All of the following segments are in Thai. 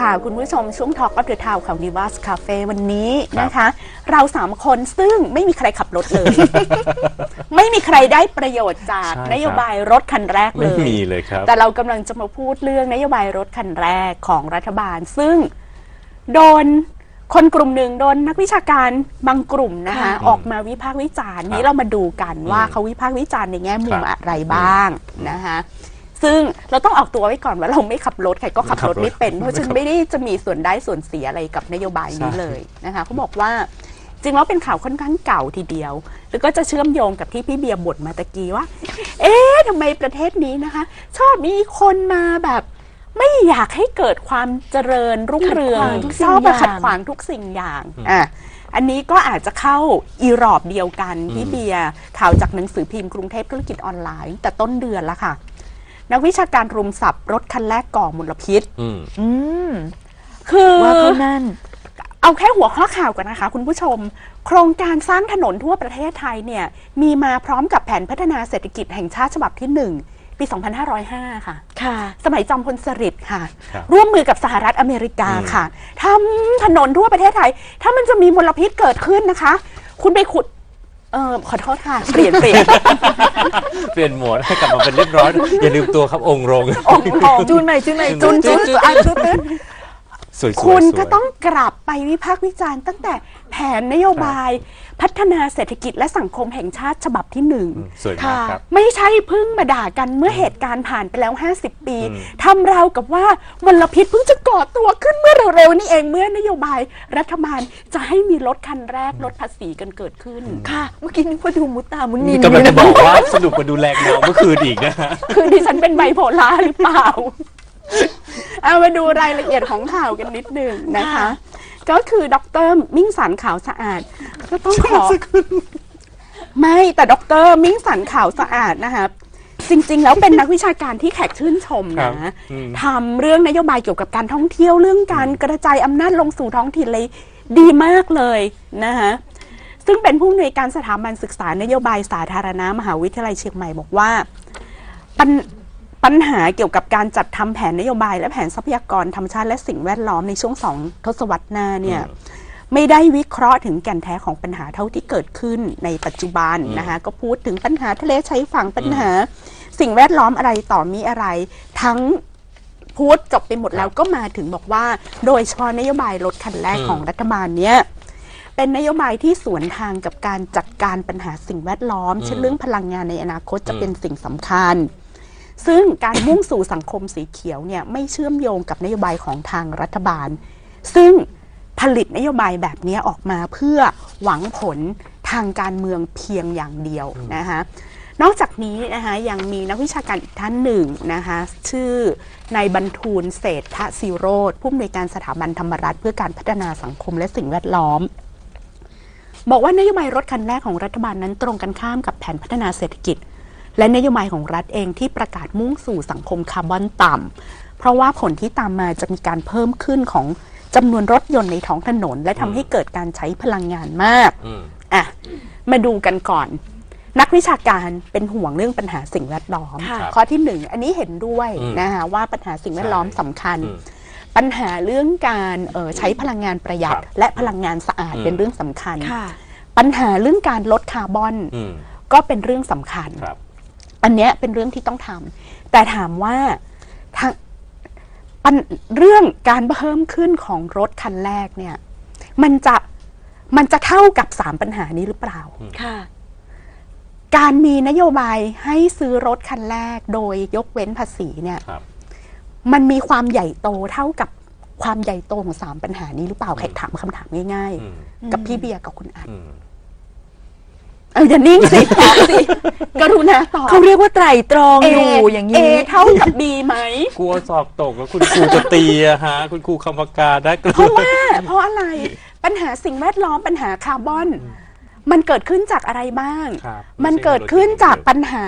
ค่ะ คุณผู้ชมช่วง Talk of the Town ของ Divas Cafe วันนี้ครับนะคะ เราสามคนซึ่งไม่มีใครขับรถเลย ไม่มีใครได้ประโยชน์จากใช่ครับ นโยบายรถคันแรกเลไม่ย มีเลยครับ แต่เรากำลังจะมาพูดเรื่องนโยบายรถคันแรกของรัฐบาล ซึ่งโดนคนกลุ่มหนึ่งโดนนักวิชาการบางกลุ่มนะคะค่ะออกมาวิพากษ์วิจารณ์ครับนี้เรามาดูกันว่าอืมเขาวิพากษ์วิจารณ์ในแง่มุมครับ อะไรบ้างนะคะ ซึ่งเราต้องออกตัวไว้ก่อนว่าเราไม่ขับรถใครก็ขับรถไม่เป็น เพราะฉะนันไม่ได้จะมีส่วนได้ส่วนเสียอะไรกับนโยบายนี้เลยนะคะเขาบอกว่าจริงแล้วเป็นข่าวค่อนข้างเก่าทีเดียว แล้วก็จะเชื่อมโยงกับที่พี่เบียร์บ่นมาตะกี้ว่า เอ๊ะทำไมประเทศนี้นะคะ ชอบมีคนมาแบบไม่อยากให้เกิดความเจริญรุ่งเรืองขัดขวางทุกสิ่ชงอบมาอย่างขัดขวางทุกสิ่งอย่างอะอันนี้ก็อาจจะเข้าอีรอบเดียวกันพี่เบียร์ข่าวจากหนังสือพิมพ์กรุงเทพธุรกิจออนไลน์ แต่ต้นเดือนละค่ะ นักวิชาการรุมสับรถคันแรกก่อมลพิษ อืม อืม คือว่าเขานั่น เอาแค่หัวข้อข่าวก่อนนะคะ คุณผู้ชม โครงการสร้างถนนทั่วประเทศไทยเนี่ย มีมาพร้อมกับแผนพัฒนาเศรษฐกิจแห่งชาติฉบับที่ 1 ปี 2505 ค่ะ ค่ะ สมัยจอมพลสฤษดิ์ค่ะ ครับ ร่วมมือกับสหรัฐอเมริกาค่ะทำถนนทั่วประเทศไทย ถ้ามันจะมีมลพิษเกิดขึ้นนะคะ คุณไปขุด เออขอโทษค่ะ เปลี่ยนเปลี่ยนเปลี่ยนโหมดให้กลับมาเป็นเรียบร้อย อย่าลืมตัวครับองค์รง องค์องค์จูนใหม่จูนใหม่จุนจุนจุนอะจุนจุน สวยๆคุณสวยก็ต้องกลับไปวิพากษ์วิจารณ์ตั้งแต่แผนนโยบาย พัฒนาเศรษฐกิจและสังคมแห่งชาติฉบับที่หนึ่งอืมสวยมากครับ ไม่ใช่เพิ่งมาด่ากันเมื่อเหตุการณ์ผ่านไปแล้ว 50 ปีอืมทำราวกับว่ามลพิษเพิ่งจะก่อตัวขึ้นเมื่อเร็วๆนี่เองเมื่อนโยบายรัฐบาลจะให้มีรถคันแรกลดภาษีกันเกิดขึ้นค่ะ เมื่อกี้นึกว่าดูมุตตามุนินกำลังจะบอกว่าสนุกกว่าดูแรงเงาเมื่อคืนอีกนะฮะคือดิฉันเป็นไบโพล่าหรือเปล่า เอามาดูรายละเอียดของข่าวกันนิดหนึ่งนะคะ ก็คือดรมิ่งสันขาวสะอาด ก็ต้องขอไม่แต่ดรมิ่งสันขาวสะอาดนะคะจริง ๆ แล้วเป็นนักวิชาการที่แขกชื่นชมครันะบอืมทำเรื่องนโยบายเกี่ยวกับการท่องเที่ยวเรื่องการกระจายอำนาจลงสู่ท้องถิ่นเลยดีมากเลยนะคะซึ่งเป็นผู้อำนวยการสถาบันศึกษานโยบายสาธารณะมหาวิทยาลัยเชียงใหม่บอกว่า ปัญปัญหาเกี่ยวกับการจัดทำแผนนโยบาย และแผนทรัพยากรธรรมชาติและสิ่งแวดล้อมในช่วงสองทศวรรษหน้าเนี่ยไม่ได้วิเคราะห์ถึงแก่นแท้ของปัญหาเท่าที่เกิดขึ้นในปัจจุบันนะคะก็พูดถึงปัญหาทะเลชายฝั่งปัญหา สิ่งแวดล้อมอะไรต่อมีอะไร ทั้งพูดจบไปหมดแล้วก็มาถึงบอกว่า โดยเฉพาะนโยบายรถคันแรกอืมของรัฐบาลเนี้ยเป็นนโยบายที่สวนทางกับการจัดการปัญหาสิ่งแวดล้อม เช่นเรื่องพลังงานในอนาคตจะเป็นสิ่งสำคัญ ซึ่งการมุ่งสู่สังคมสีเขียวเนี่ยไม่เชื่อมโยงกับนโยบายของทางรัฐบาล ซึ่งผลิตนโยบายแบบนี้ออกมาเพื่อหวังผลทางการเมืองเพียงอย่างเดียวนะคะนอกจากนี้นะคะยังมีนักวิชาการอีกท่านหนึ่งนะคะชื่อนายบรรทูลเศรษฐศิโรธผู้อำนวยการสถาบันธรรมรัฐเพื่อการพัฒนาสังคมและสิ่งแวดล้อม บอกว่านโยบายรถคันแรกของรัฐบาลนั้นตรงกันข้ามกับแผนพัฒนาเศรษฐกิจ และนโยบายของรัฐเองที่ประกาศมุ่งสู่สังคมคาร์บอนต่ำเพราะว่าผลที่ตามมาจะมีการเพิ่มขึ้นของจำนวนรถยนต์ในท้องถนน และทำให้เกิดการใช้พลังงานมากอืมอะมาดูกันก่อน นักวิชาการเป็นห่วงเรื่องปัญหาสิ่งแวดล้อมค่ะข้อที่หนึ่งอันนี้เห็นด้วยอืมนะคะว่าปัญหาสิ่งแวดล้อมใช่สำคัญอืมปัญหาเรื่องการเอ่อใช้พลังงานประหยัดครับและพลังงานสะอาดอืมเป็นเรื่องสำคัญค่ะปัญหาเรื่องการลดคาร์บอนอืมก็เป็นเรื่องสำคัญครับ อันเนี้ยเป็นเรื่องที่ต้องทำแต่ถามว่าทางปัญเรื่องการเพิ่มขึ้นของรถคันแรกเนี่ย มันจะมันจะเท่ากับสามปัญหานี้หรือเปล่าค่ะ การมีนโยบายให้ซื้อรถคันแรกโดยยกเว้นภาษีเนี่ยครับมันมีความใหญ่โตเท่ากับความใหญ่โตของสามปัญหานี้หรือเปล่าแขกถามคำถามง่ายอืมๆกับพี่เบียร์กับคุณอัด อืมเอออย่านิ่งสิตอบสิกรุณาตอบเขาเรียกว่าไตรตรองอยู่อย่างเอนี้เท่ากับบีไหมกลัวสอบตกแล้วคุณครูจะตีอะฮะ คุณครูคำปากกาได้กลัเพราะว่าเพราะอะไรปัญหาสิ่งแวดล้อมปัญหาคาร์บอน มันเกิดขึ้นจากอะไรบ้าง ครับมันเกิดขึ้นจากปัญหา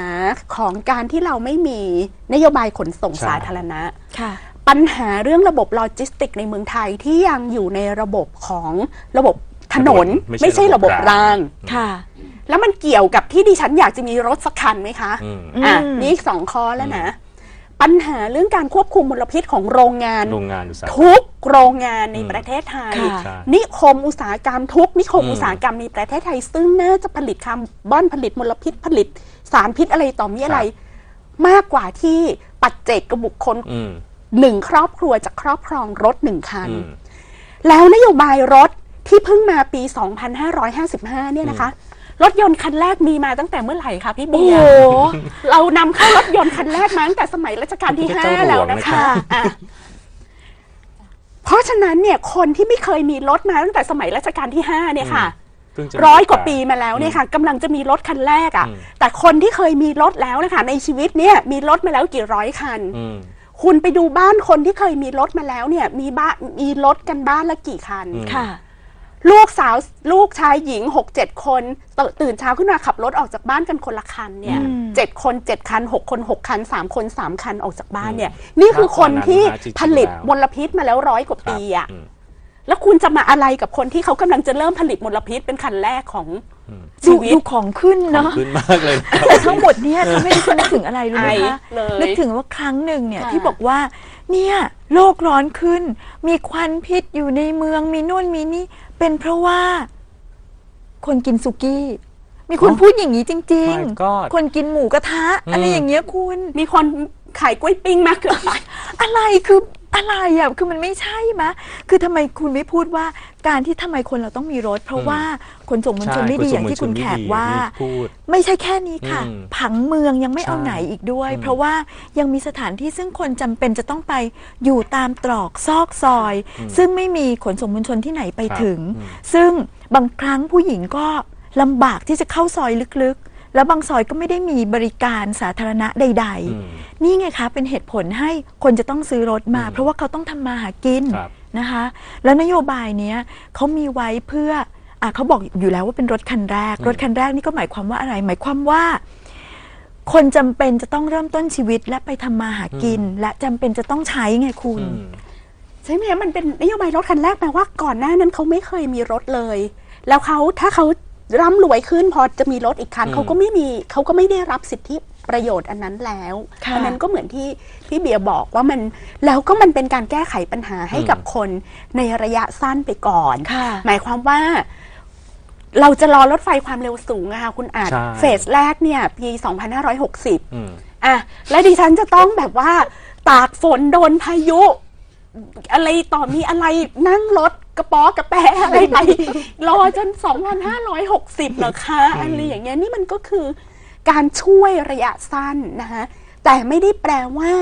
ของการที่เราไม่มีนโยบายขนส่งใช่ สาธารณะ ค่ะ ปัญหาเรื่องระบบโลจิสติกในเมืองไทยที่ยังอยู่ในระบบของระบบถนน ไม่ไม่ใช่ใช่ระบบระบบรารางงค่ะ แล้วมันเกี่ยวกับที่ดิฉันอยากจะมีรถสักคันไหมคะอืม อะอืม นี่อีกสองข้อแล้วนะ ปัญหาเรื่องการควบคุมมลพิษของโรงงาน โรงงานอุตสาหกรรม ทุกโรงงานในอืม ประเทศไทย ค่ะ ใช่ นิคมอุตสาหกรรมทุกนิคมอืม อุตสาหกรรมในประเทศไทย ซึ่งน่าจะผลิตคาร์บอนผลิตมลพิษผลิต สารพิษอะไรต่อมีอะไร มากกว่าที่ปัจเจกบุคคลอืมหนึ่งครอบครัวจะครอบครองรถหนึ่งคัน อืม แล้วนโยบายรถที่เพิ่งมาปี 2555 เนี่ยนะคะ รถยนต์คันแรกมีมาตั้งแต่เมื่อไหร่คะพี่โอ้เบีโหยร์เรานำเข้ารถยนต์คันแรกมาตั้งแต่สมัยรัชกาลที่พระเจ้า5แล้วหลวงนะนะครัคะบอะเพราะฉะนั้นเนี่ยคนที่ไม่เคยมีรถมาตั้งแต่สมัยรัชกาลที่5เนี่ยค่ะ เพิ่งจะร้อยกว่าปีมาแล้วเนี่ยค่ะกำลังจะมีรถคันแรกอะ่ะอืมแต่คนที่เคยมีรถแล้วนะคะในชีวิตเนี่ยมีรถมาแล้วกี่ร้อยคัน อืม คุณไปดูบ้านคนที่เคยมีรถมาแล้วเนี่ย มีบ้านมีรถกันบ้านละกี่คัน อืม ค่ะ ลูกสาวลูกชายหญิงหกเจ็ดคนตตื่นเช้าขึ้นมาขับรถออกจากบ้านกันคนละคันเนี่ยอืมเจ็ดคนเจ็ดคันหกคนหกคันสามคนสามคันออกจากบ้านเนี่ย นี่คือคนที่ผลิตมลพิษมาแล้วร้อยกว่าครับปีอะอืมแล้วคุณจะมาอะไรกับคนที่เขากำลังจะเริ่มผลิตมลพิษเป็นคันแรกของดูชีวิตดูของขึ้นขอบเนาะขึ้นมากเลยนะครับแต่ทั้งหมดเนี่ยทำให้ดิฉันนึกถึงอะไรรู้ไหมไอคะเลยนึกถึงว่าครั้งหนึ่งเนี่ยค่ะที่บอกว่าเนี่ยโลกร้อนขึ้น มีควันพิษอยู่ในเมืองมีนู่นมีนี่ เป็นเพราะว่าคนกินสุกี้ มีคนอ๋อพูดอย่างนี้จริง My God คนกินหมูกระทะ อะไรอืมอย่างเงี้ยคุณ มีคนขายกล้วยปิ้งมากเกินไป อะไรคือ อะไรอะคือมันไม่ใช่มะคือทำไมคุณไม่พูดว่าการที่ทำไมคนเราต้องมีรถ เพราะว่าขนส่งมวลชนไม่ดีอย่างที่คุณแขกว่าที่พูด ไม่ใช่แค่นี้ค่ะ อืมผังเมืองยังไม่เอาใช่ไหนอีกด้วยอืมเพราะว่ายังมีสถานที่ซึ่งคนจำเป็นจะต้องไปอยู่ตามตรอกซอกซอย ซึ่งไม่มีขนส่งมวลชนที่ไหนไปครับถึง อืม ซึ่งบางครั้งผู้หญิงก็ลำบากที่จะเข้าซอยลึกๆ แล้วบางซอยก็ไม่ได้มีบริการสาธารณะใดอืมๆนี่ไงคะเป็นเหตุผลให้คนจะต้องซื้อรถมาอืมเพราะว่าเขาต้องทำมาหากินครับ นะคะ แล้วนโยบายเนี้ยเขามีไว้เพื่ออะเขาบอกอยู่แล้วว่าเป็นรถคันแรก รถคันแรกนี่ก็หมายความว่าอะไร หมายความว่า คนจำเป็นจะต้องเริ่มต้นชีวิตและไปทำมาหากิน และจำเป็นจะต้องใช้ไงคุณ อืม ใช่ไหมมันเป็นนโยบายรถคันแรกแปลว่าก่อนหน้านั้นเขาไม่เคยมีรถเลย แล้วเขาถ้าเขา ร่ำรวยขึ้นพอจะมีรถอีกคันอืมเขาก็ไม่มีเขาก็ไม่ได้รับสิทธิประโยชน์อันนั้นแล้วค่ะอันั้นก็เหมือนที่พี่เบียร์บอกว่ามันแล้วก็มันเป็นการแก้ไขปัญหาให้กับคนในระยะสั้นไปก่อนค่ะหมายความว่าเราจะรอรถไฟความเร็วสูงอะค่ะคุณอาจใช่เฟสแรกเนี่ยปี 2560อืมอะแล้วดิฉันจะต้องแบบว่า ตากฝนโดนพายุ อะไรต่อมีอะไรนั่งรถ กระป๋อกระแปะอะไรไป รอจน 2,560เหรอคะอะไรอย่างเงี้ยนี่มันก็คือการช่วยระยะสั้นนะคะแต่ไม่ได้แปลว่า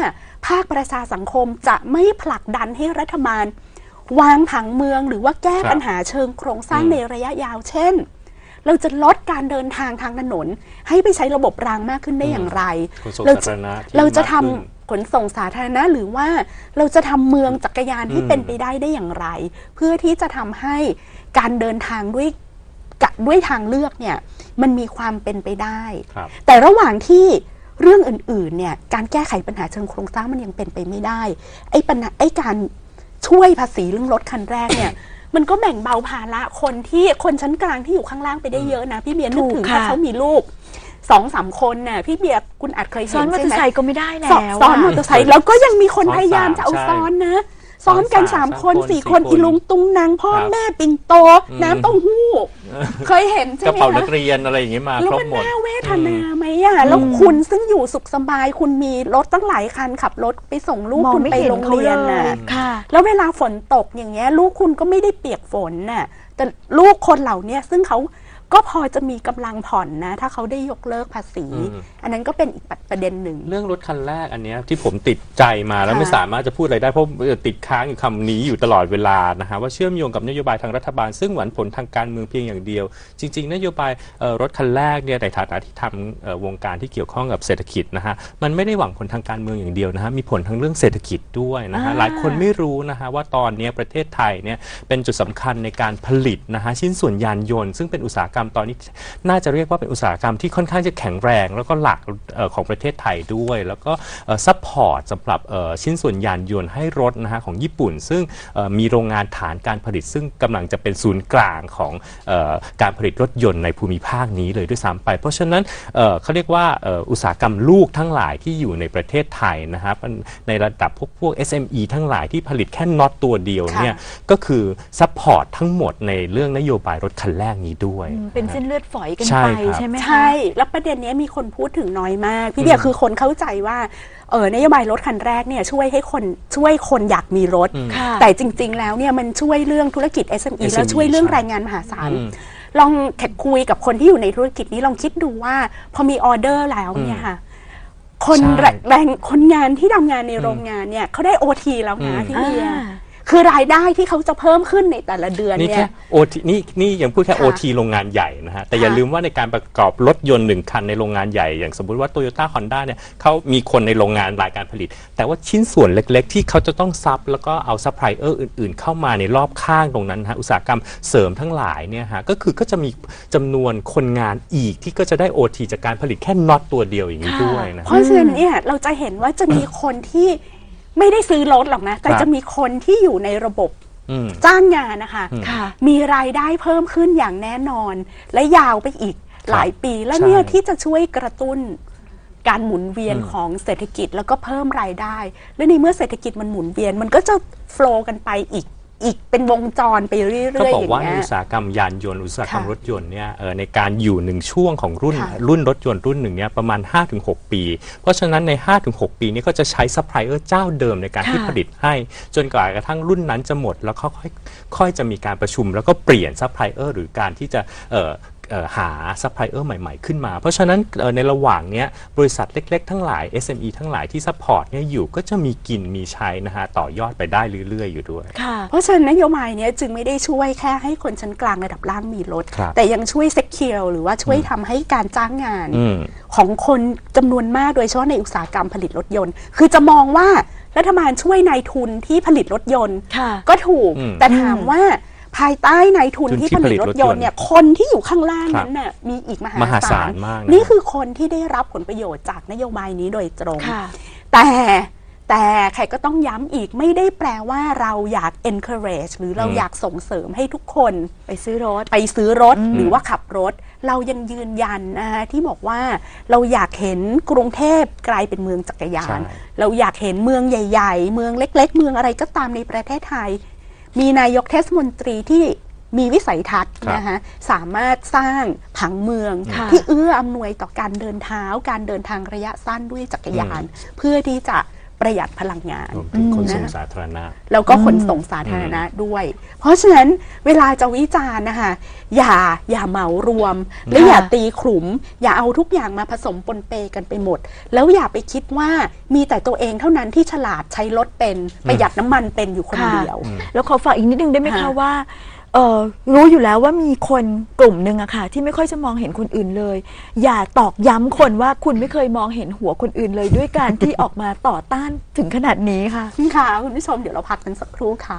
ภาคประชาสังคมจะไม่ผลักดันให้รัฐบาล วางผังเมืองหรือว่าแก้ครับปัญหาเชิงโครงสร้างอืมในระยะยาว เช่น เราจะลดการเดินทางทางถนน ให้ไปใช้ระบบรางมากขึ้นได้อย่างไรขนส่งเราสาจะธารณะที่เราจะทำมาก ขึ้นขนส่งสาธารณะหรือว่าเราจะทำเมืองจักรยานให้อืมเป็นไปได้ได้อย่างไร เพื่อที่จะทำให้การเดินทางด้วยกะด้วยทางเลือกเนี่ยมันมีความเป็นไปได้ครับแต่ระหว่างที่เรื่องอื่นๆเนี่ยการแก้ไขปัญหาเชิงโครงสร้างมันยังเป็นไปไม่ได้ ไอ้ปัญหาไอ้การช่วยภาษีเรื่องรถคันแรกเนี่ยมันก็แบ่งเบาภาระคนที่คนชั้นกลางที่อยู่ข้างล่างไปได้เยอะนะ พี่เบียร์นึกถึงถูกถ้าค่ะเขามีลูก สองสามคนน่ะพี่เบียร์คุณอาจเคยเห็นซ้อนมอเตอร์ไซใช่ไหมค์ก็ไม่ได้แล้ซ้อนวซ้อนมออะเตอร์ไซค์แล้วก็ยังมีคนซ้อนพยายามจะเอาสามซ้อนนะใช่ซ้อนกันซ้อนสาสามมคนสามคนสี่สี่คนคนอีลุงตุงนางพ่อครับแม่ปิ่นโต อืม น้ำเต้าหู้ เคยเห็นใช่กระไหมเป๋านัคะกเรียนอะไรอย่างเงี้ยมาแล้วครบมันหมด น่าเวทนาไหมอะ แล้วคุณซึ่งอยู่สุขสบายคุณมีรถตั้งหลายคันขับรถไปส่งลูกมองคุณไม่ไปเห็นโรงเขาเรียนเลน่ะยค่ะ แล้วเวลาฝนตกอย่างเงี้ย ลูกคุณก็ไม่ได้เปียกฝนน่ะ แต่ลูกคนเหล่าเนี้ยซึ่งเขา ก็พอจะมีกำลังผ่อนนะ ถ้าเขาได้ยกเลิกภาษี อืม อันนั้นก็เป็นอีกประเด็นหนึ่ง เรื่องรถคันแรกอันเนี้ยที่ผมติดใจมาแล้วค่ะ ไม่สามารถจะพูดอะไรได้เพราะเอ่อติดค้างอยู่คำนี้อยู่ตลอดเวลานะฮะว่าเชื่อมโยงกับนโยบายทางรัฐบาล ซึ่งหวังผลทางการเมืองเพียงอย่างเดียว จริง ๆ นโยบายเอ่อรถคันแรกเนี่ยในฐานะที่ทำเอ่อวงการที่เกี่ยวข้องกับเศรษฐกิจนะฮะมันไม่ได้หวังผลทางการเมืองอย่างเดียวนะฮะมีผลทางเรื่องเศรษฐกิจด้วยนะฮะอ่าหลายคนไม่รู้นะฮะว่าตอนเนี้ยประเทศไทยเนี่ยเป็นจุดสำคัญในการผลิตนะฮะชิ้นส่วนยานยนต์ซึ่งเป็นอุตสาหกรรมกรรมตอนนี้น่าจะเรียกว่าเป็นอุตสาหกรรมที่ค่อนข้างจะแข็งแรง แล้วก็หลักออของประเทศไทยด้วย แล้วก็ซัพพอร์ตสำหรับออชิ้นส่วนยานยนต์ให้รถนะฮะของญี่ปุ่น ซึ่งออมีโรงงานฐานการผลิต ซึ่งกำลังจะเป็นศูนย์กลางของออการผลิตรถยนต์ในภูมิภาคนี้เลยด้วยซ้ำไป เพราะฉะนั้นเออเขาเรียกว่าอ,อ,อุตสาหกรรมลูกทั้งหลายที่อยู่ในประเทศไทยนะครับในระดับพวกพวก SME ทั้งหลายที่ผลิตแค่น็อตตัวเดียวเนี่ยก็คือซัพพอร์ตทั้งหมดในเรื่องนโยบายรถคันแรกนี้ด้วยเป็นเส้นเลือดฝอยกันใช่ไปครับ ใช่ไหมคะ ใช่ แล้วประเด็นเนี้ยมีคนพูดถึงน้อยมาก พี่เดียคือคนเข้าใจว่าเออนโยบายรถคันแรกเนี่ยช่วยให้คนช่วยคนอยากมีรถ ค่ะ แต่จริง ๆ แล้วเนี่ยมันช่วยเรื่องธุรกิจ SME แล้ว SME ช่วยเรื่องใช่ แรงงานมหาศาลอืมลองแขกคุยกับคนที่อยู่ในธุรกิจนี้ลองคิดดูว่า พอมีออเดอร์แล้วเนี่ยค่ะ คนใช่แรงแรงคนงานที่ทำงานในโรงงานเนี่ยเขาได้โอทีแล้วนะอืม พี่เดีย อ่า คือรายได้ที่เขาจะเพิ่มขึ้นในแต่ละเดือนนี่เนี่แค่ย โอทีนี่นี่ยังพูดแค่ค่ะโอทีโรงงานใหญ่นะฮะ แต่อย่าค่ะลืมว่าในการประกอบรถยนต์หนึ่งคันในโรงงานใหญ่ อย่างสมมติว่าโตโยต้าฮอนด้าเนี่ยเขามีคนในโรงงานรายการผลิต แต่ว่าชิ้นส่วนเล็กๆ ที่เขาจะต้องซับแล้วก็เอาซัพพลายเออร์อื่นๆ เข้ามาในรอบข้างตรงนั้นนะฮะอุตสาหกรรมเสริมทั้งหลายเนี่ยฮะก็คือก็จะมีจำนวนคนงานอีกที่ก็จะได้โอทีจากการผลิตแค่น็อตตัวเดียวอย่างนี้ด้วยนะเพราะฉะนั้นเนี่ยเราจะเห็นว่าจะมีคนที่ ไม่ได้ซื้อรถหรอกนะ แต่ครับ จะมีคนที่อยู่ในระบบอืม จ้างงานนะคะ ค่ะ มีรายได้เพิ่มขึ้นอย่างแน่นอน และยาวไปอีกหลายปี และใช่เนี่ยที่จะช่วยกระตุ้นการหมุนเวียนอืม ของเศรษฐกิจแล้วก็เพิ่มรายได้ และในเมื่อเศรษฐกิจมันหมุนเวียนมันก็จะโฟล์กันไปอีก อีกเป็นวงจรไปเรื่อยๆก็อบอย่างกว่าในเงี้ย อุตสาหกรรมยานยนต์อุตสาหกรรมค่ะรถยนต์เนี่ยเอ่อในการอยู่หนึ่งช่วงของรุ่นค่ะรุ่นรถยนต์รุ่นหนึ่งเนี่ยประมาณ 5-6 ปี เพราะฉะนั้นใน 5-6 ปีนี้ก็จะใช้ซัพพลายเออร์เจ้าเดิมในการที่ค่ะผลิตให้ จนกว่ากระทั่งรุ่นนั้นจะหมด แล้วค่อยๆค่อยจะมีการประชุมแล้วก็เปลี่ยนซัพพลายเออร์หรือการที่จะเอ่อเอ่อ หาซัพพลายเออร์ใหม่ๆขึ้นมา เพราะฉะนั้นเอ่อในระหว่างเนี้ยบริษัทเล็กๆ ทั้งหลาย SME ทั้งหลายที่ซัพพอร์ตเนี่ยอยู่ก็จะมีกินมีใช้นะฮะต่อยอดไปได้เรื่อยๆ อยู่ด้วย ค่ะ เพราะฉะนั้นนโยบายเนี้ยจึงไม่ได้ช่วยแค่ให้คนชั้นกลางระดับล่างมีรถ ครับแต่ยังช่วยเซ็กเคียวหรือว่าช่วยทำให้การจ้างงาน อืม ของคนจำนวนมากโดยเฉพาะในอุตสาหกรรมผลิตรถยนต์ คือจะมองว่ารัฐบาลช่วยนายทุนที่ผลิตรถยนต์ ค่ะ ก็ถูก อืม แต่ถามว่า ภายใต้นายทุนทุนที่ที่ผลิตรถยนต์เนี่ยคนที่อยู่ข้างล่างครับนั้นน่ะมีอีกมหามหาศาศาลลมากนะนี่คือคนที่ได้รับผลประโยชน์จากนโยบายนี้โดยตรงค่ะแต่แต่ใครก็ต้องย้ำอีกไม่ได้แปลว่าเราอยาก encourage หรือเราอืมอยากส่งเสริมให้ทุกคนไปซื้อรถ ไปซื้อรถหรือว่าขับรถ เรายังยืนยันนะคะที่บอกว่าเราอยากเห็นกรุงเทพกลายเป็นเมืองจักรยานใช่เราอยากเห็นเมืองใหญ่ ๆ เมืองเล็ก ๆ เมืองอะไรก็ตามในประเทศไทย มีนายกเทศมนตรีที่มีวิสัยทัศน์ครับนะคะสามารถสร้างผังเมืองค่ะที่เอื้ออำนวยต่อการเดินเท้า การเดินทางระยะสั้นด้วยจักรยาน เพื่อที่จะ ประหยัดพลังงาน รวมถึงขนส่งนะสาธารณะ แล้วก็ขนส่งสาธารณะด้วย เพราะฉะนั้นเวลาจะวิจารณ์นะคะอย่าอย่าเหมารวม และอย่าตีขลุ่มอย่าเอาทุกอย่างมาผสมปนเปกันไปหมด แล้วอย่าไปคิดว่ามีแต่ตัวเองเท่านั้นที่ฉลาดใช้รถเป็นประหยัดน้ำมันเป็นอยู่คนค่ะเดียว แล้วขอฝากอีกนิดนึงได้ไหมคะค่ะ ว่า เออรู้อยู่แล้วว่ามีคนกลุ่มหนึ่งอะค่ะ ที่ไม่ค่อยจะมองเห็นคนอื่นเลย อย่าตอกย้ำคนว่าคุณไม่เคยมองเห็นหัวคนอื่นเลย ด้วยการที่ออกมาต่อต้านถึงขนาดนี้ค่ะ ค่ะ คุณผู้ชมเดี๋ยวเราพักกันสักครู่ค่ะ